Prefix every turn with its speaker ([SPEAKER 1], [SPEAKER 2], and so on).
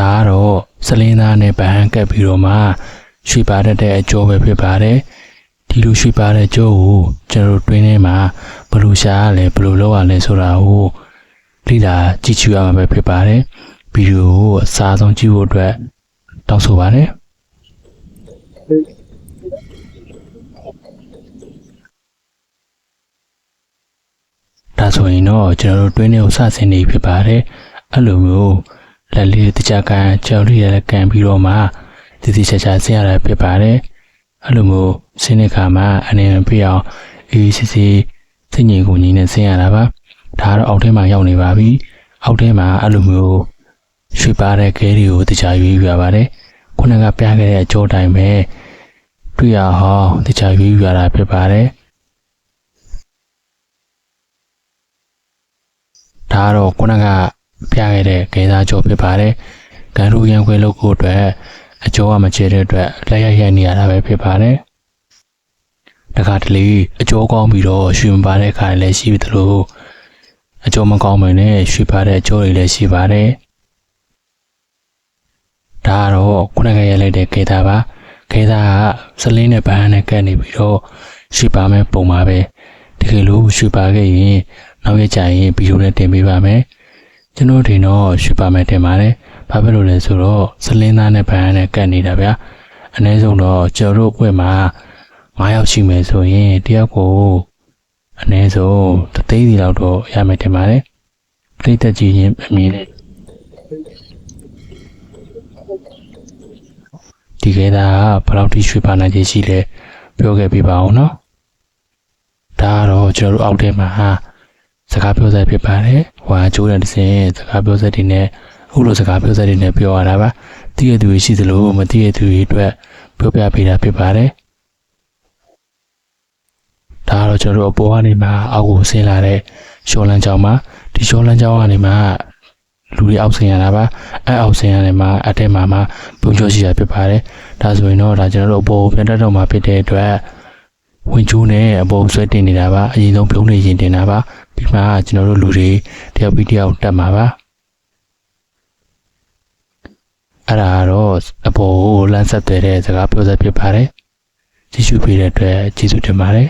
[SPEAKER 1] ဒါကတော့စလင်းသားနဲ့ဗဟန်ကပ်ပြီးတော့မှရွှေပါတတ်တဲ့အကျိုးပဲဖြစ်ပါတယ်ဒီလိုရွှေပါတဲ့အကျိုးကိုကျွန်တော်တို့တွင်းထဲမှာဘယ်လိုရှာရလဲဘယ်လိုလုပ်ရလဲဆိုတာကိုလိလာကြည့်ချူရမှာပဲဖြစ်ပါတယ်ဗီဒီယိုကိုအစားဆုံးကြည့်ဖို့အတွက်တောင်းဆိုပါတယ်ဒါဆိုရင်တော့ကျွန်တော်တို့တွင်းထဲကိုစဆင်းနေဖြစ်ပါတယ်အဲ့လိုမျိုး လက်လေးတကြကန်ကြောက်လေးရလည်းကန်ပြီးတော့မှတည်တည်ချာချာဆင်းရတာဖြစ်ပါတယ်အဲ့လိုမျိုးဆင်းတဲ့ခါမှာအနေနဲ့ပြအောင်အေးစစ်စစ်စိတ်ငြိမ်ကိုငြိမ်နဲ့ဆင်းရတာပါဒါကတော့အောက်ထဲမှာရောက်နေပါပြီအောက်ထဲမှာအဲ့လိုမျိုးရွှေပါတဲ့ခဲတွေကိုတခြားရွေးယူရပါတယ်ခုနကပြခဲ့တဲ့အကြောတိုင်းပဲတွေ့ရဟောတခြားရွေးယူရတာဖြစ်ပါတယ်ဒါကတော့ခုနက ပြခဲ့တဲ့ဂေသားကြောဖြစ်ပါတယ်။ကန်ရူရန်ခွေလုပ်ဖို့အတွက်အကျော်ကမချေတဲ့အတွက်လက်ရရိုက်နေရတာပဲဖြစ်ပါတယ်။တခါတလေအကျော်ကောင်းပြီးတော့ရွှေမပါတဲ့ခါလည်းရှိသလိုအကျော်မကောင်းမင်းနဲ့ရွှေပါတဲ့အကျော်တွေလည်းရှိပါတယ်။ဒါကတော့ခုနကရလိုက်တဲ့ဂေသားပါ။ဂေသားကစလင်းနဲ့ဗဟန်းနဲ့ကပ်နေပြီးတော့ရွှေပါမဲ့ပုံပါပဲ။တကယ်လို့ရွှေပါခဲ့ရင်နောက်ရကြရင်ဗီဒီယိုနဲ့တင်ပေးပါမယ် ကျွန်တော်ထင်တော့ရွှေပါမယ်တင်ပါတယ်ဘာဖြစ်လို့လဲဆိုတော့စလင်းသားနဲ့ဗန်နဲ့ကတ်နေတာဗျာအနည်းဆုံးတော့ကျော်တို့ဘွဲ့မှာ9ယောက်ရှိမယ်ဆိုရင်တယောက်ကိုအနည်းဆုံးတသိန်းစီလောက်တော့ရမယ်တင်ပါတယ်ပြိတက်ကြည့်ရင်အမြင်နဲ့ဒီကေတာကဘယ်လောက်ထိရွှေပါနိုင်ခြင်းရှိလဲပြောခဲ့ပြပါအောင်နော်ဒါကတော့ကျွန်တော်တို့အောက်ထဲမှာစကားပြောစက်ဖြစ်ပါတယ်။ ဟွာကျိုးတဲ့တစ်စင်စကားပြောစက်တွေနဲ့အခုလိုစကားပြောစက်တွေနဲ့ပြောရတာပါ။တည့်ရသူရှိသလိုမတည့်ရသူတွေအတွက်ပြောပြပေးတာဖြစ်ပါတယ်။ဒါကတော့ကျွန်တော်တို့အပေါ်ကနေမှအောက်ကိုဆင်းလာတဲ့ရှော်လန်းချောင်းမှာဒီရှော်လန်းချောင်းကနေမှလူတွေအောက်ဆင်းရတာပါအဲအောက်ဆင်းရတယ်မှာအထက်မှာမှပုံကျော်ရှိတာဖြစ်ပါတယ်ဒါဆိုရင်တော့ဒါကျွန်တော်တို့အပေါ်ပြန်တက်တော့မှာဖြစ်တဲ့အတွက်ဝင်ကျိုးနဲ့အပေါ်ဆွဲတင်နေတာပါအရင်ဆုံးပြုံးနေရင်တင်တာပါ ဒီမှာကျွန်တော်တို့လူတွေတယောက်ပြီးတယောက်တက်မှာပါအဲ့ဒါကတော့အပေါ်ကိုလမ်းဆက်သွယ်တဲ့စကားပြောစဖြစ်ပါတယ်ကြည့်ရှုပေးတဲ့အတွက်ကျေးဇူးတင်ပါတယ်